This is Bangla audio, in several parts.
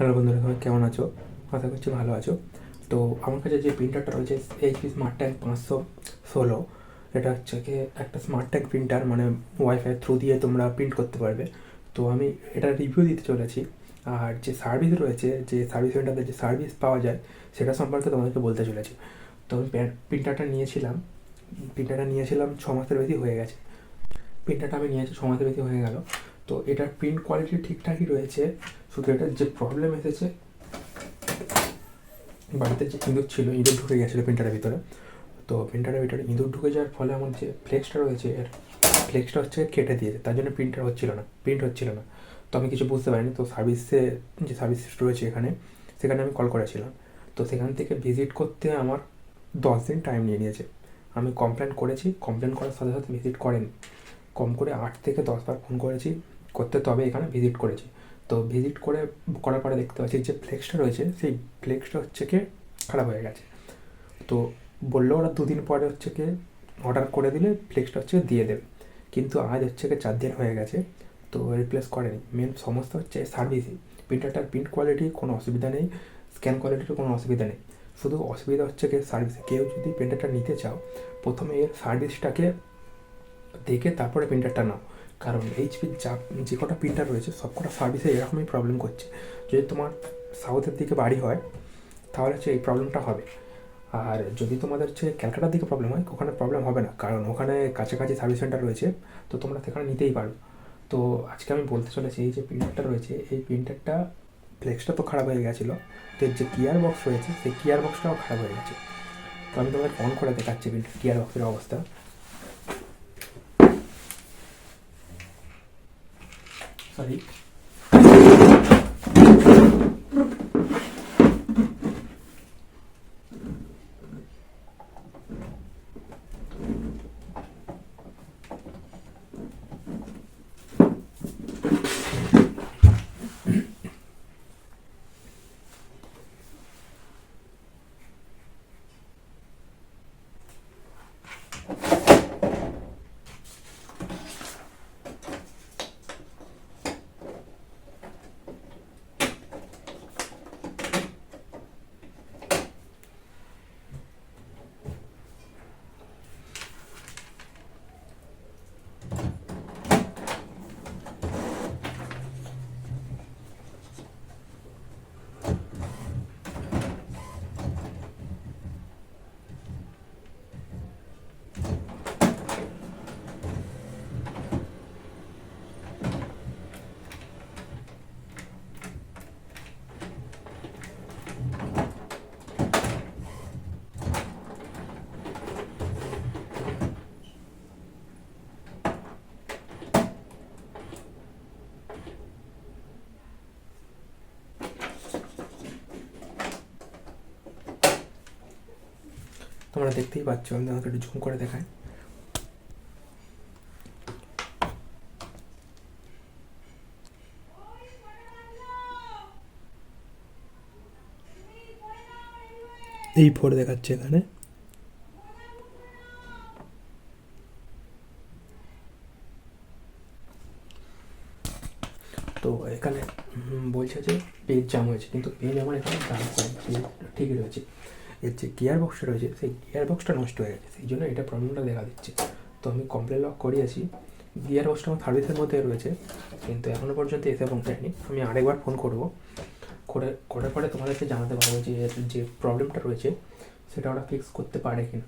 হ্যালো বন্ধুরা, সবাই কেমন আছো? আশা করছি ভালো আছো। তো আমার কাছে যে প্রিন্টারটা রয়েছে এইচপি স্মার্ট ট্যাঙ্ক পাঁচশো ষোলো, এটা হচ্ছে একটা স্মার্ট ট্যাঙ্ক প্রিন্টার মানে ওয়াইফাই থ্রু দিয়ে তোমরা প্রিন্ট করতে পারবে। তো আমি এটা রিভিউ দিতে চলেছি। আর যে সার্ভিস রয়েছে, যে সার্ভিস সেন্টারে যে সার্ভিস পাওয়া যায়, সেটা সম্পর্কে তোমাদেরকে বলতে চলেছি। তো আমি প্রিন্টারটা নিয়েছিলাম। প্রিন্টারটা নিয়েছিলাম ছ মাসের বেশি হয়ে গেছে। প্রিন্টারটা আমি নিয়েছি ছ মাসের বেশি হয়ে গেল। তো এটার প্রিন্ট কোয়ালিটি ঠিকঠাকই রয়েছে। শুধু এটার যে প্রবলেম এসেছে, বাড়িতে যে ইঁদুর ছিল, ইঁদুর ঢুকে গেছিল প্রিন্টারের ভিতরে। তো প্রিন্টারের ভিতরে ইঁদুর ঢুকে যাওয়ার ফলে আমার যে ফ্লেক্সটা রয়েছে, এর ফ্লেক্সটা হচ্ছে কেটে দিয়েছে। তার জন্য প্রিন্টার হচ্ছিল না প্রিন্ট হচ্ছিল না। তো আমি কিছু বুঝতে পারিনি। তো সার্ভিসে যে সার্ভিস রয়েছে এখানে, সেখানে আমি কল করেছিলাম। তো সেখান থেকে ভিজিট করতে আমার দশ দিন টাইম নিয়ে নিয়েছে। আমি কমপ্লেন করেছি। কমপ্লেন করার সাথে সাথে ভিজিট করেনি। কম করে আট থেকে দশবার ফোন করেছি। করতে তবে এখানে ভিজিট করেছি। তো ভিজিট করে করার পরে দেখতে পাচ্ছি যে ফ্লেক্সটা রয়েছে, সেই ফ্লেক্সটা হচ্ছে কি খারাপ হয়ে গেছে। তো বলল ওরা দুদিন পরে হচ্ছে কি অর্ডার করে দিলে ফ্লেক্সটা হচ্ছে দিয়ে দেবে। কিন্তু আজ হচ্ছে কি চার দিন হয়ে গেছে, তো রিপ্লেস করেনি। মেন সমস্যা হচ্ছে সার্ভিসই প্রিন্টারটার প্রিন্ট কোয়ালিটি কোনো অসুবিধা নেই স্ক্যান কোয়ালিটির কোনো অসুবিধা নেই। শুধু অসুবিধা হচ্ছে কি সার্ভিসে কেউ যদি প্রিন্টারটা নিতে চাও, প্রথমে এর সার্ভিসটাকে দেখে তারপরে প্রিন্টারটা নাও। কারণ এইচপির যা যে কটা প্রিন্টার রয়েছে, সব কটা সার্ভিসে এরকমই প্রবলেম করছে। যদি তোমার সাউথের দিকে বাড়ি হয়, তাহলে হচ্ছে এই প্রবলেমটা হবে। আর যদি তোমাদের হচ্ছে ক্যালকাটার দিকে প্রবলেম হয়, ওখানে প্রবলেম হবে না। কারণ ওখানে কাছাকাছি সার্ভিস সেন্টার রয়েছে, তো তোমরা সেখানে নিতেই পারো। তো আজকে আমি বলতে চলেছি, এই যে প্রিন্টারটা রয়েছে, এই প্রিন্টারটা ফ্লেক্সটা তো খারাপ হয়ে গেছিল। তো যে গিয়ার বক্স রয়েছে, সেই গিয়ার বক্সটাও খারাপ হয়ে গেছে। তো আমি তোমাদের অন করে দেখাচ্ছি গিয়ার বক্সের অবস্থা। sorry তোমরা দেখতেই পাচ্ছ, আমি তোমাকে একটু জুম করে দেখাই। এই ফোর দেখাচ্ছে এখানে। তো এখানে বলছে যে পেজ জাম হয়েছে, কিন্তু পেজ আমার এখানে জাম করেনি ঠিকই রয়েছে। এর যে গিয়ার বক্সটা রয়েছে, সেই গিয়ার বক্সটা নষ্ট হয়ে গেছে। সেই জন্য এটা প্রবলেমটা দেখা দিচ্ছে। তো আমি কমপ্লেন লক করিয়েছি গিয়ার বক্সটা আমার সার্ভিসের মধ্যে রয়েছে, কিন্তু এখনও পর্যন্ত এসে পৌঁছায়নি আমি আরেকবার ফোন করব। করে, করার পরে তোমাদেরকে জানাতে পারব যে যে প্রবলেমটা রয়েছে, সেটা ওরা ফিক্স করতে পারে কিনা।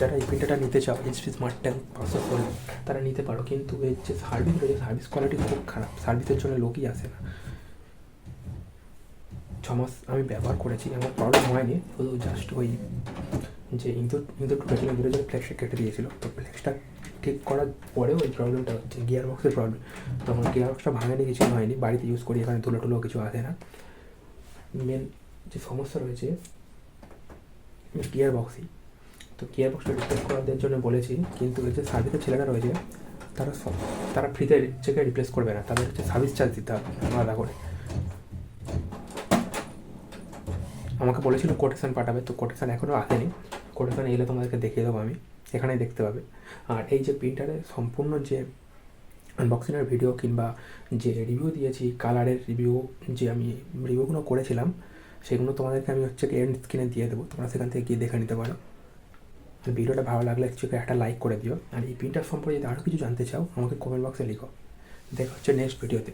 যারা এই প্রিন্টারটা নিতে চাও এইচপি স্মার্ট ট্যাঙ্ক পাঁচশো ষোলো তারা নিতে পারো। কিন্তু এর যে সার্ভিস রয়েছে সার্ভিস কোয়ালিটি খুব খারাপ। সার্ভিসের জন্য লোকই আসে না। মাস আমি ব্যবহার করেছি, আমার প্রবলেম হয়নি। শুধু জাস্ট ওই যে ইঁদুর ইঁদুর ঢুকেছিল ইঁদুরের জন্য ফ্লেক্সটা কেটে দিয়েছিল। তো ফ্লেক্সটা ঠিক করার পরেও ওই প্রবলেমটা হচ্ছে গিয়ার বক্সের প্রবলেম তখন গিয়ার বক্সটা ভাঙেনি কিছু হয়নি, বাড়িতে ইউজ করি, এখানে তুলো টুলো কিছু আসে না। মেন যে সমস্যা রয়েছে গিয়ার বক্সই তো গিয়ার বক্সটা রিপ্লেস করার জন্য বলেছি, কিন্তু যে সার্ভিসের ছেলেরা রয়েছে, তারা সব, তারা ফ্রিতে চেকে রিপ্লেস করবে না। তাদের হচ্ছে সার্ভিস চার্জ দিতে হবে, আলাদা করে। আমাকে বলেছিল কোটেশন পাঠাবে, তো কোটেশন এখনও আসেনি। কোটেশন এলে তোমাদেরকে দেখিয়ে দেবো আমি। এখানেই দেখতে পাবে। আর এই যে প্রিন্টারে সম্পূর্ণ যে আনবক্সিংয়ের ভিডিও কিংবা যে রিভিউ দিয়েছি কালারের রিভিউ যে আমি রিভিউগুলো করেছিলাম, সেগুলো তোমাদেরকে আমি হচ্ছে এন্ড স্ক্রিনে দিয়ে দেবো। তোমরা সেখান থেকে গিয়ে দেখে নিতে পারো। আর ভিডিওটা ভালো লাগলে অ্যাকচুয়ালি একটা লাইক করে দিও। আর এই প্রিন্টার সম্পর্কে যদি আরও কিছু জানতে চাও, আমাকে কমেন্ট বক্সে লিখো। দেখা হচ্ছে নেক্সট ভিডিওতে